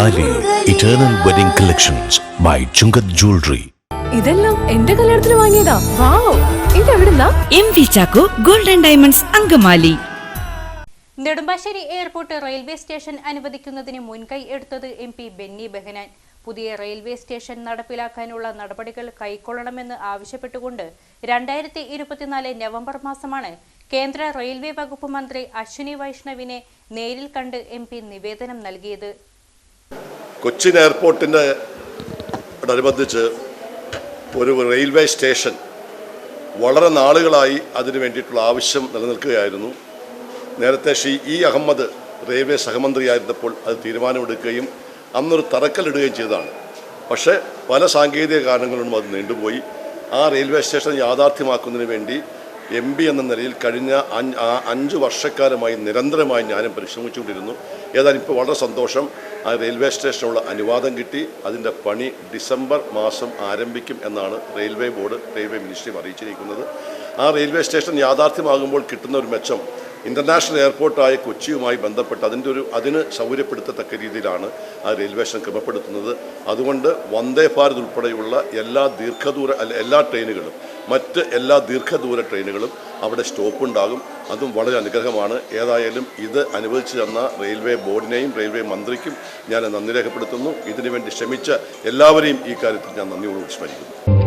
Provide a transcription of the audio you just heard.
Angamaly eternal wedding collections by Chungath jewellery ഇതെല്ലാം എന്റെ കല്യാണത്തിന് വാങ്ങിയതാ. Wow ഇതെവിടുന്നാ? M V Chacko golden diamonds Angamaly. Nedumbassery airport railway station അനുവദിക്കുന്നതിന് മുൻകൈ എടുത്തത് എം പി ബെന്നി ബെഹനാൻ. പുതിയ റെയിൽവേ സ്റ്റേഷൻ നടപ്പിലാക്കാനുള്ള നടപടികൾ കൈക്കൊള്ളണമെന്ന് ആവശ്യപ്പെട്ടുകൊണ്ട് രണ്ടായിരത്തി ഇരുപത്തിനാല് നവംബർ മാസമാണ് കേന്ദ്ര റെയിൽവേ വകുപ്പ് മന്ത്രി അശ്വിനി വൈഷ്ണവിനെ നേരിൽ കണ്ട് എം പി നിവേദനം നൽകിയത്. കൊച്ചിൻ എയർപോർട്ടിന്റെ അനുബന്ധിച്ച് ഒരു റെയിൽവേ സ്റ്റേഷൻ വളരെ നാളുകളായി അതിന് വേണ്ടിയിട്ടുള്ള ആവശ്യം നിലനിൽക്കുകയായിരുന്നു. നേരത്തെ ഷീ ഇ അഹമ്മദ് റെയിൽവേ സഹമന്ത്രിയായിരുന്നപ്പോൾ അത് തീരുമാനമെടുക്കുകയും അന്നൊരു തറക്കല്ലിടുകയും ചെയ്തതാണ്. പക്ഷേ പല സാങ്കേതിക കാരണങ്ങളും അത് നീണ്ടുപോയി. ആ റെയിൽവേ സ്റ്റേഷൻ യാഥാർത്ഥ്യമാക്കുന്നതിന് വേണ്ടി എം പി എന്ന നിലയിൽ കഴിഞ്ഞ അഞ്ച് വർഷക്കാലമായി നിരന്തരമായി ഞാനും പരിശ്രമിച്ചുകൊണ്ടിരുന്നു. ഏതായാലും ഇപ്പോൾ വളരെ സന്തോഷം. ആ റെയിൽവേ സ്റ്റേഷനുള്ള അനുവാദം കിട്ടി. അതിന്റെ പണി ഡിസംബർ മാസം ആരംഭിക്കും എന്നാണ് റെയിൽവേ ബോർഡ് റെയിൽവേ മിനിസ്ട്രിയും അറിയിച്ചിരിക്കുന്നത്. ആ റെയിൽവേ സ്റ്റേഷൻ യാഥാർത്ഥ്യമാകുമ്പോൾ കിട്ടുന്ന ഒരു മെച്ചം ഇന്റർനാഷണൽ എയർപോർട്ടായ കൊച്ചിയുമായി ബന്ധപ്പെട്ട് അതിന്റെ ഒരു അതിന് സൗകര്യപ്പെടുത്തത്തക്ക രീതിയിലാണ് ആ റെയിൽവേ സ്റ്റേഷൻ ക്രമപ്പെടുത്തുന്നത്. അതുകൊണ്ട് വന്ദേ ഭാരത് ഉൾപ്പെടെയുള്ള എല്ലാ ദീർഘദൂര എല്ലാ ട്രെയിനുകളും മറ്റ് എല്ലാ ദീർഘദൂര ട്രെയിനുകളും അവിടെ സ്റ്റോപ്പ് ഉണ്ടാകും അതും വളരെ അനുഗ്രഹമാണ്. ഏതായാലും ഇത് അനുവദിച്ചു തന്ന റെയിൽവേ ബോർഡിനെയും റെയിൽവേ മന്ത്രിക്കും ഞാൻ നന്ദി രേഖപ്പെടുത്തുന്നു. ഇതിനുവേണ്ടി ശ്രമിച്ച എല്ലാവരെയും ഈ കാര്യത്തിൽ ഞാൻ നന്ദിയോട് സ്മരിക്കുന്നു.